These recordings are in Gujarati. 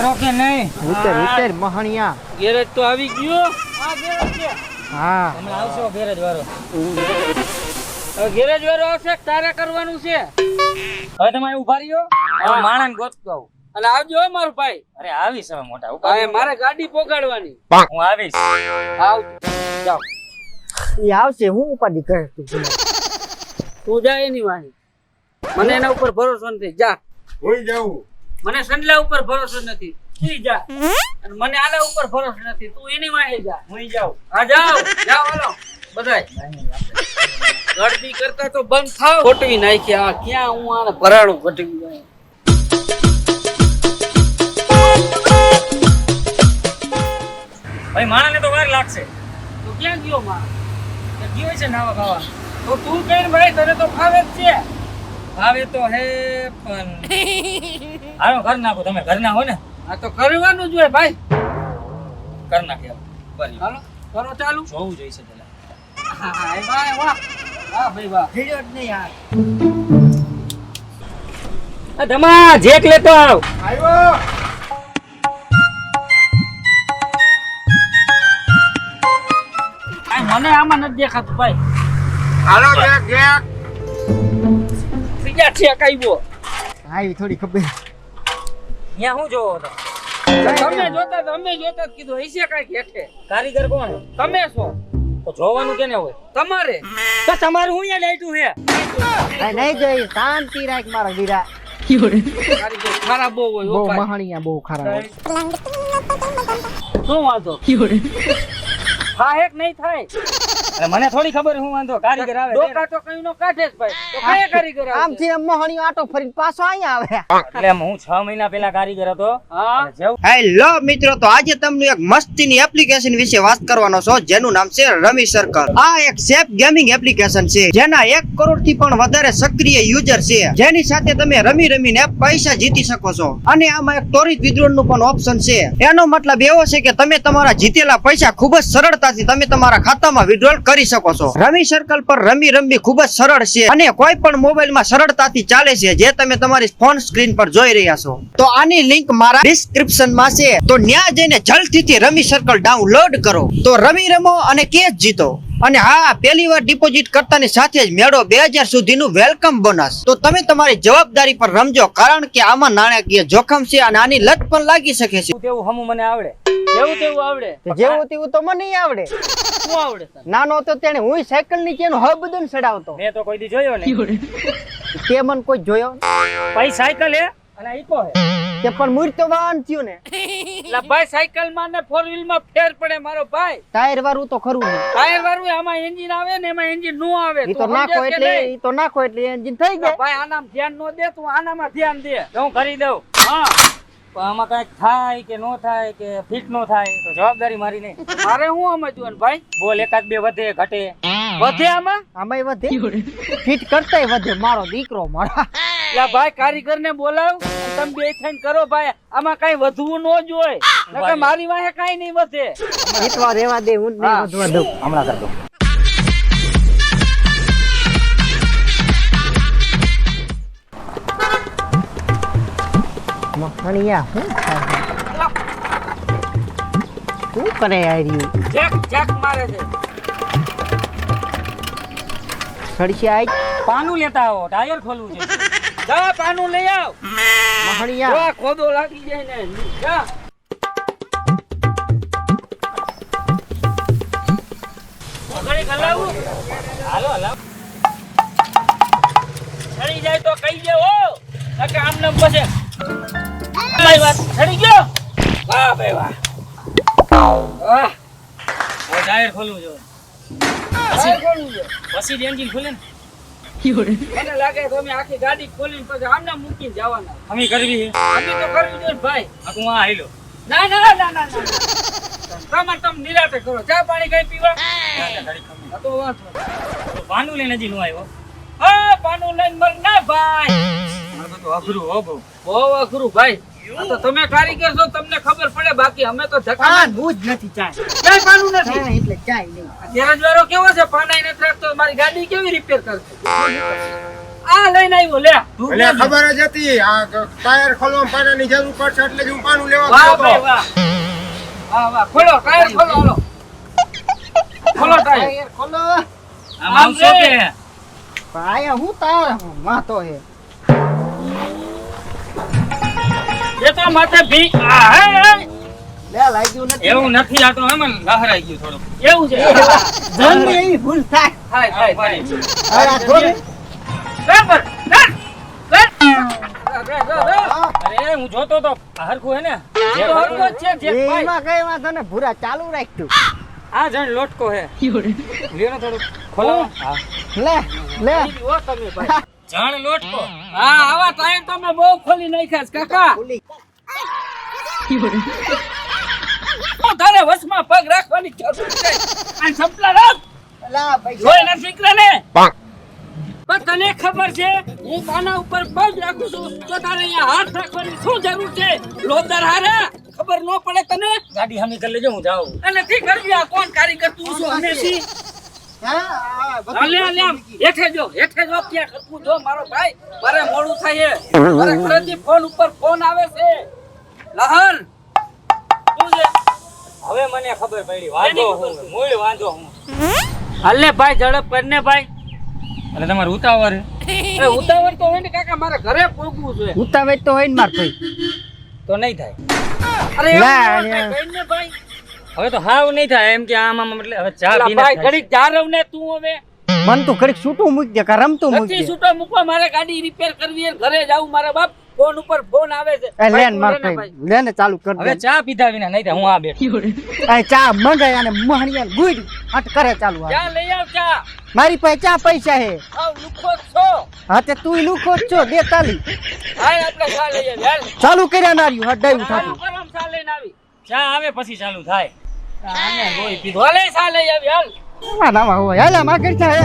ઉતરો કે નહીં? ઉતર ઉતર મહણિયા. ગેરેજ તો આવી ગયો? હા ગેરેજ છે. હા. હમણાં આવશો ગેરેજ વાળો હવે ગેરેજ વાળો આવશે તારે કરવાનું છે? હવે તમે ઊભા રહ્યો? હવે માણસ ગોતતો આવું. અને આવજો હો મારો ભાઈ. અરે આવીશ હવે મોટા ઊભા મારે ગાડી પોગાડવાની. હું આવીશ. આવ જાવ એ આવશે હું ઉપાધિ કરે તું તું જા એની વાહી. મને એના ઉપર ભરોસો નથી. જા. હોઈ જાઉં. મને સંડલા ઉપર ભરોસો નથી. તું જા. અને મને આના ઉપર ભરોસો નથી. તું એની વાહે જા. હું જાઉં. હા જાઓ. જાઓ હાલો. બધાય. ગળદી કરતા તો બંધ થાવ. ખોટવી નાખી. આ ક્યાં હું આને ભરાડું ઘટવી જાય ભાઈ માણાને તો વાર લાગશે. તો ક્યાં ગયો માં ગયો છે નાવા ખાવા. તો તું કઈ ભાઈ તને તો ફાવે જ છે. આવે તો હે પણ હાલો ઘર નાખો. તમે ઘર ના હો ને? આ તો કરવાનું જ હોય ભાઈ. ઘર નાખે બરાબર. હાલો કરો ચાલુ. જોવું જોઈશે પેલા. હા હા એ વાહ વાહ. વાહ ભાઈ વાહ. ભીડ્યો જ નહીં યાર. ધમા જેક લેતો આવ. આવ્યો. આ મને આમાં નથી દેખાતું ભાઈ. હાલો જેક જેક. ત્રીજા છે કાઈવો આવી થોડી ખબર. અહીંયા શું જોવો તો? તમે જોતા તમે અમે જોતા કીધું હશે કાંઈક હેઠે. કારીગર કોણ? તમે છો. તો જોવાનું કેને હોય? તમારે. તો તમારું હું અહીંયા લાઈટું છે આ નહીં જોઈ શાંતિ રાખ મારા વીરા. કારીગર ખરાબ બહુ હોય બહુ હો બહુ ખરાબ શું વાંધો? હા હેક નહીં થાય. અને મને થોડી ખબર હું વાંધો કારીગર આવે તે. ડોકા તો કઈ નો કાઢે જ ભાઈ. તો કયા કારીગર આવે? આમ થી મહણિયો આટો ફરીને પાછો અહીંયા આવે. એટલે હું 6 મહિના પહેલા કારીગર હતો. હા. હેલો મિત્રો તો આજે તમને એક મસ્તીની એપ્લિકેશન વિશે વાત કરવાનો છો જેનું નામ છે રમી સર્કલ આ એક સેફ ગેમિંગ એપ્લિકેશન છે જેના એક કરોડથી પણ વધારે સક્રિય યુઝર છે. જેની સાથે તમે રમી રમીને પૈસા જીતી શકો છો. અને આમાં એક ત્વરિત વિદ્રોહનું પણ ઓપ્શન છે. એનો મતલબ એવો છે કે તમે તમારા જીતેલા પૈસા ખૂબ જ સરળતાથી તમે તમારા ખાતામાં વિડ્રોલ કરી શકો છો. રમી સર્કલ પર રમી રમવી ખૂબ જ સરળ છે અને કોઈ પણ મોબાઈલમાં સરળતાથી ચાલે છે જે તમે તમારી ફોન સ્ક્રીન પર જોઈ રહ્યા છો. તો આની લિંક મારા ડિસ્ક્રિપ્શનમાં છે. તો ત્યાં જઈને જલ્દીથી રમી સર્કલ ડાઉનલોડ કરો. તો રમી રમો અને કેસ જીતો. અને હા પહેલી વાર ડિપોઝિટ કરતાની સાથે જ મેળો બે હજાર સુધીનું વેલકમ બોનસ તો તમે તમારી જવાબદારી પર રમજો કારણ કે આમાં નાણાકીય જોખમ છે અને આની લત પણ લાગી શકે છે. તેવું હમું મને આવડે. જેવું તેવું આવડે. જેવું તેવું તો મને આવડે. શું આવડે નાનો હતો તેને હું સાયકલની ચેન હબ દન ચડાવતો. મેં તો કોઈ દી જોયો ને તે મને કોઈ જોયો? પછી સાયકલ હે અને ઈકો હે. તે પણ મૂર્ત તો વાહન થયું ને. એટલે ભાઈ સાયકલમાં ને ફોર વ્હીલમાં ફેર પડે મારો ભાઈ. ટાયર વાળું તો ખરું ને. ટાયર વાળું આમાં એન્જિન આવે ને એમાં એન્જિન નો આવે. ઈ તો નાખો એટલે? ઈ તો નાખો એટલે એન્જિન થઈ જાય. ભાઈ આનામાં ધ્યાન નો દે તું આનામાં ધ્યાન દે. હું કરી દઉં. હા. આમાં કંઈક થાય કે નો થાય કે ફિટ નો થાય તો જવાબદારી મારી નહીં. મારે સમજવું ને ભાઈ? બોલ એકાદ બે વધે ઘટે. વધે આમાં? આમાંય વધે. ફિટ કરતાય વધે. મારો દીકરો મારા. એટલે ભાઈ કારીગર ને બોલાવ તમે બે થઈને કરો ભાઈ. આમાં કઈ વધવું ન જોય નકર મારી વાહે કઈ નહીં વધે. હિતવા રેવા દે હું. નહીં વધવા દઉં. હમણાં કરી દઉં. મખણિયા હું શું કરે આર્યું રહ્યું? ચેક જેક મારે છે. સડશે આઈ. પાનું લેતા આવો ટાયર ખોલવું છે. જા પાનું લઈ આવ. મહણિયા. જો આ ખોદો લાગી જાય ને જા. વગડી ગલાવું હાલો હાલો. ચડી જાય તો કહી દે નકર આમ નામ પછી. ભાઈ વાત ચડી ગયો? વાહ ભાઈ વાહ. વાહ. હવે ટાયર ખોલવું છે. આ છે. પછી એન્જિન ખુલે ને. મને લાગે તમે આખી ગાડી ખોલીને પછી આમને મૂકીને જવાના. અમે કરવી અમે તો કરવી જોઈએ ભાઈ. આખું આ હાલ્યો. ના ના ના ના ના તમે તમે નિરાતે કરો. ચા પાણી કઈ પીવા? આ તો વાંધો નહીં. લઈને હજી નો આવ્યો. હા પાનું લઈને મર ના ભાઈ. આ બધું અઘરું હો બહુ. બહુ અઘરું ભાઈ. તો તમે કારીગર છો તમને ખબર પડે બાકી અમે તો ધક્કા આ બુજ નથી ચાય. ક્યાંય પાનું નથી. એટલે ચાય નહીં. ગેરેજ કેવો છે? પાનાઈ નથી રાખતો મારી ગાડી કેવી રિપેર કરશે? આ લઈને આવ્યો લે. તું એટલે ખબર જ હતી આ ટાયર ખોલવામાં પાણાની જરૂર પડશે એટલે હું પાનું લેવા ગયો. વાહ. વાહ વાહ. ખોલો ટાયર ખોલો હાલો. ખોલો ટાયર. ખોલો. આમ આવશો કે ભાઈ હું તાર માતો હે. એ તો માથે ભી એવું નથી આતો તો એમ લહરાઈ ગયું થોડું એવું છે? જન્મ એવી ભૂલ થાય. થાય થાય. બરાબર. અરે હું જોતો તો હરખું હે ને. એ તો હરકત છે જે એમાં કઈ વાંધો ને ભૂરા ચાલુ રાખતું આ જણ લોટકો હે. લ્યો ને થોડું ખોલો હા લે લે. ઓ તમે ભાઈ. જણ લોટકો હા આવા ટાઈમ તમે બહુ ખોલી નાખ્યા છે કાકા. તો તારે વસમાં પગ રાખવાની જરૂર છે. અને સંપલા રાખ. અલા પૈસા જોઈ ના શીખલે ને પણ તને ખબર છે હું કાના ઉપર પગ રાખું છું. તો તારે અહીંયા હાથ રાખવાની શું જરૂર છે? લોદર હારે. ખબર ન પડે તને? ગાડી હમી કરી લેજો હું જાઉં. અને નથી કરવી આ કોણ કારીગર તું છું? હંમેશી હા, હેઠે જો હેઠે જો ક્યાં કરવું જો મારો ભાઈ મારે મોડું થાય છે મારે ઘરેથી ફોન ઉપર ફોન આવે છે. છે? હવે મને ખબર પડી વાંધો હું મૂળ વાંધો હું. હાલે ભાઈ ઝડપ કરને ભાઈ. એટલે તમારે ઉતાવળ? અરે ઉતાવળ તો હોય ને કાકા મારે ઘરે પહોંચવું છે. ઉતાવળ તો હોય ને માર ભાઈ. તો નહીં થાય. અરે ભાઈ ના, ભાઈ. હવે તો હાવ નહીં થાય એમ કે આમાં એટલે હવે ચા પીને ભાઈ ઘડી ચા ઘડીક ને તું હવે. મન તું ઘડી છૂટું મૂકી દે કે રમતું મૂકી દે. છૂટો મૂકવા મારે ગાડી રિપેર કરવી છે ઘરે જાવું મારા બાપ. ફોન ઉપર ફોન આવે છે. એ લેન માર ભાઈ લેન ચાલુ કર હવે ચા પીધા વિના નહીં થાય હું આ બેઠો. આ ચા મંગાય અને મહણિયા ગુડ હટ કરે ચાલુ આ. ચા લઈ આવ ચા? મારી પાસે ચા પૈસા હે. આવ લુખો છો. હા તે તું લુખો છો દે તાલી હાય આપણે ચા લઈ આવીએ, ચાલુ કર્યા નાર્યું હડાઈ ચાલુ થાતું કરો, આમ ચા લઈને આવી ચા આવે પછી ચાલુ થાય. આને લોહી પીધું. ભલે ચા લઈ આવી હાલ. ના ના હોય હાલે માં કરતા હે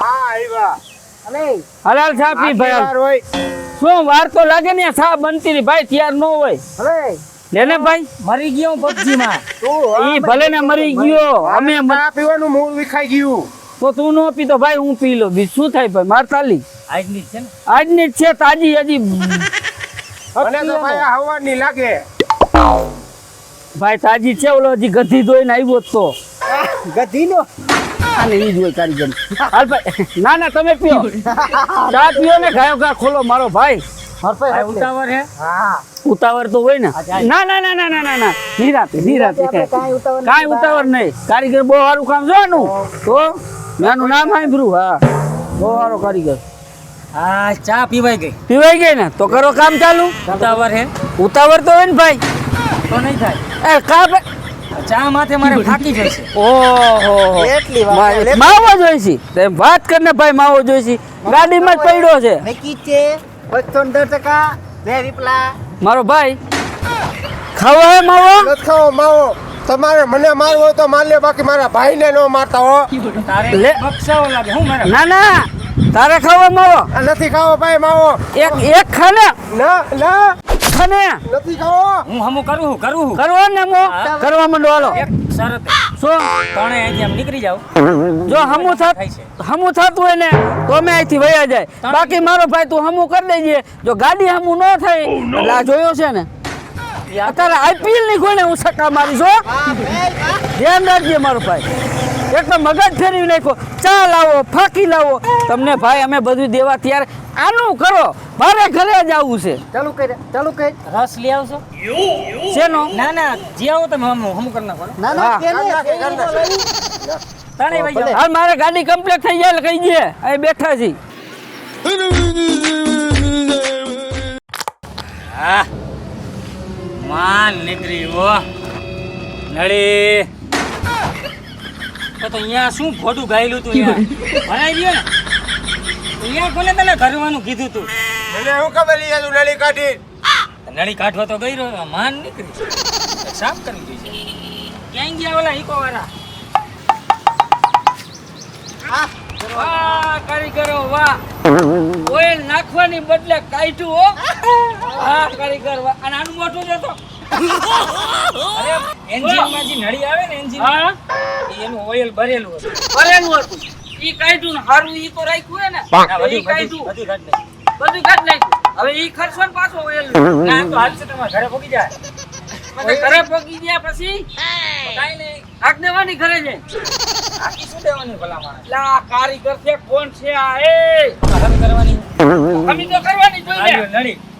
હા આવ્યા અલે હાલ ચા પી ભાઈ શું વાર તો લાગે ને સા બનતી ની ભાઈ તૈયાર ન હોય. અલે લેને ભાઈ. મરી ગયો પબજી માં ઈ ભલે ને મરી ગયો. અમે પીવાનું મૂળ વિખાઈ ગયું. તો તું ન પીતો ભાઈ હું પી લો બીજું શું થાય ભાઈ? માર તાલી આજની છે ને? આજની જ છે તાજી હજી. મને તો ભાઈ આ હવાની લાગે. ભાઈ તાજી છે ઓલો હજી ગધી ધોઈને આવ્યો તો. ગધીનો? આને ઈ જોઈ હોય કારીગર હાલ ભાઈ. ના ના તમે પીઓ. ચા પીઓ ને ગાયો ગા ખોલો મારો ભાઈ. ઉતાવળ હે? હા. ઉતાવળ તો હોય ને. ના ના ના ના ના ના ના. નિરાતે નિરાતે કાંઈ ઉતાવળ નહીં. કારીગર બહુ સારું કામ છે એનું તો? એનું નામ સાંભળ્યું હા. બહુ સારો કારીગર. હા ચા પીવાઈ ગઈ. પીવાઈ ગઈ ને? તો કરો કામ ચાલુ. ઉતાવર હે? ઉતાવર તો હોય ને ભાઈ. તો નહીં થાય. એ કા ભાઈ ચા માથે મારે ફાકી જશે ઓહો. એટલી વાત માવો જોઈશી. તે વાત કરને ભાઈ માવો જોઈશી. ગાડીમાં જ પડ્યો છે. નક્કી છે બસો દસ ટકા બે રીપલા. મારો ભાઈ ખાવા હે માવો? નથી ખાવો માવો. તમારે મને મારવો હોય તો માર લે બાકી મારા ભાઈને ન મારતા હો. લે. બક્ષાવો લાગે હું મારે ના ના તારે ખાવા માવો નથી ખાવો ભાઈ માવો. એક એક ખાને. ના ના. ખાને. નથી ખાવો. હું હમું કરું હું કરું હું કરવો ને મો હા. કરવા માંડો હાલો. એક શરત શું? તણે અહીંથી આમ નીકળી જાવ જો હમુ થાત હમુ થતું હોય ને તો અમે અહીંથી વયા જાય. બાકી મારો ભાઈ તું હમુ કરી દેજે. જો ગાડી હમુ ન થાય એટલે આ જોયો છે ને. અત્યારે આઈપીએલની કોઈને હું સક્કા મારી છો ધ્યાન રાખજે મારો ભાઈ. એકદમ મગજ ફેરવી નાખો ચા લાવો ફાકી લાવો. તમને ભાઈ અમે બધું દેવા ત્યારે. આનું કરો. મારે ઘરે જ આવવું છે. ચાલુ કરે ચાલુ કર. રસ લઈ આવશો? શેનો? ના ના જે આવો તમે હમ હમ કરી નાખો ના ના. તણે વઈ હાલ મારે ગાડી કમ્પ્લીટ થઈ જાય કહી દે. અહીં બેઠા છી. હા. માન નીકળી હો. નળી. તો તો અહીંયા શું ખોટું ગાયેલું તું અહીંયા? ભણાઈ ગયો ને? અહીંયા કોને તને કરવાનું કીધું તું? એટલે હું ખબર લઈ તું નળી કાઢી? નળી કાઢવા તો ગઈ રહ્યો માન નીકળી સાફ કરી દીધી ક્યાં ગયા ઓલા ઈકો વાળા? વાહ કારીગરો વાહ. ઓઇલ નાખવાની બદલે કાઢ્યું હો. વાહ કારીગર વાહ. અને આનું મોટું જતો. એન્જિનમાં જે નળી આવે ને એન્જિન. એનું ઓઇલ ભરેલું હતું. ભરેલું હતું. ઈ કાઢ્યું ને હારું ઈ તો રાખ્યું હે ને. ઈ કાઢ્યું બધું બધું કાઢ નાખ્યું. બધું કાઢ નાખ્યું. હવે ઈ ખર્ચો ને પાછો ઓઇલ. ના તો હાલ છે તમારા ઘરે જાય. પગી ગયા પછી કાઈ નહીં નાખ દેવાની ઘરે છે આખી શું દેવાની ભલા માણસ એટલે કારીગર છે કોણ છે આ એ હમી કરવાની અમે તો કરવાની જોઈએ આલ્યો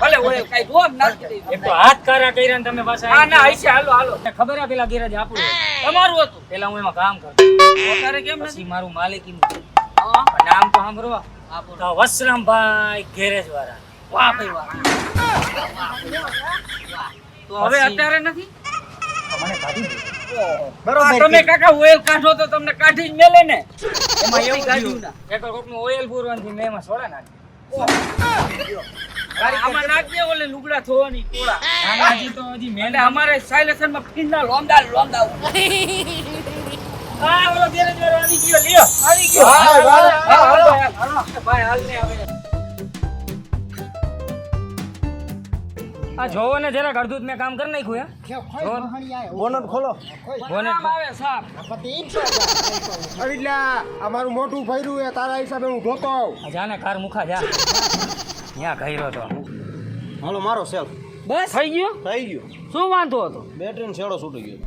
ભલે ઓઇલ કાઢ્યું હો, નાખી દઈ. એક તો હાથ કારા કર્યા ને તમે પાછા હા ના હશે હાલો હાલો ખબર આ પેલા ગેરેજ આપું તમારું હતું પેલા હું એમાં કામ કરતો અત્યારે કેમ નથી મારું માલિકી નામ તો સાંભળવા તો વસરામભાઈ ગેરેજ વાળા વાહ ભાઈ વાહ તો હવે અત્યારે નથી મને કાઢી દીધું. બરોબર. તમે કાકા ઓઇલ કાઢો તો તમને કાઢી જ મેલે ને. એમાં એવું કાઢ્યું ના. એક કોકનું ઓઇલ પૂરવાથી મેં એમાં સોડા નાખી આમાં નાખજે ઓલે લુગડા ધોવાની કોળા આમાં તો હજી મેલે અમારે સાયલેશનમાં ફીના લોંદા લોંદા આ ઓલો ગેરેજ વાળો આવી ગયો લ્યો. આવી ગયો. હા, હા હાલ, આ જોવો ને જરા જ મેં કામ કરી નાખ્યું હે? બોનટ ખોલો. બોને આમ આવે સાપ એટલે આ મારું મોટું ભર્યું એ તારા હિસાબે હું ધોતો આવું. જાને કાર મુખા જા. ત્યાં ગયરો તો હાલો મારો સેલ્ફ. બસ. થઈ ગયો? થઈ ગયો. શું વાંધો હતો? બેટરી ને છેડો છૂટી ગયો.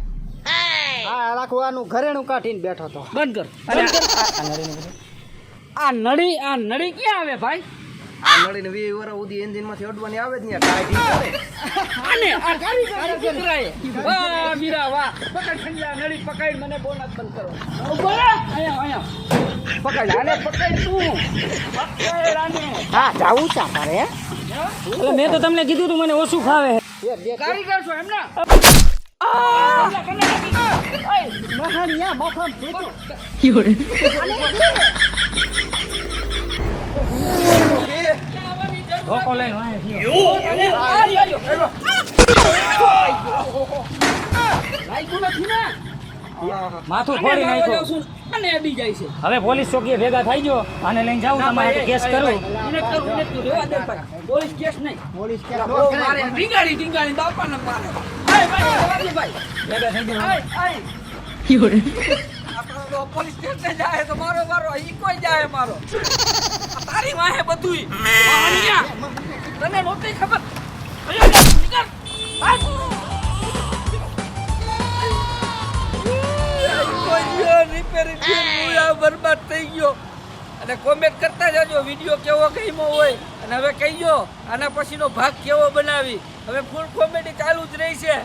આ રાખવાનું આનું ઘરેણું કાઢીને બેઠો હતો બંધ કર. આ નળી આ નળી ક્યાં આવે ભાઈ? આ નળીને વી વર ઉદી એન્જિનમાંથી અડવાની આવે જ ને કાઢી કરે. આને આ કારીગર દીકરાએ વાહ મીરા વાહ. પકડ ઠંડા નળી પકડ મને બોનસ બંધ કરો. ઊભો અહીંયા અહીંયા. પકડ આને પકડ તું. પકડ આને. હા જાવું તારે હે? એટલે મેં તો તમને કીધું તું મને ઓછું ફાવે. કારીગર છો એમ ને મખાન મફમ ભેગો. ધોકો લઈને માથું ફોડી નાખ્યું અને બી જાય છે હવે પોલીસ ચોકીએ ભેગા થઈ ગયો અને લઈને જાઉં તમારે કેસ કરું એને કરું એને કરું રેવા દે પોલીસ કેસ નહીં પોલીસ કેસ મારે ડીંગાડી ડીંગાડી બાપાને મારે આય ભાઈ ભાઈ ભેગા થઈ ગયો આય આય આપણે આપણો પોલીસ સ્ટેશને જાય તો મારો મારો ઈ કોઈ જાય મારો તારી વાહે બધુંય. વાહણિયા. તને નહોતી ખબર? બરબાદ થઈ ગયો. અને કોમેન્ટ કરતા જાજો વીડિયો કેવો ગમ્યો હોય. અને હવે કહીજો આના પછીનો ભાગ કેવો બનાવી. હવે ફૂલ કોમેડી ચાલુ જ રહી છે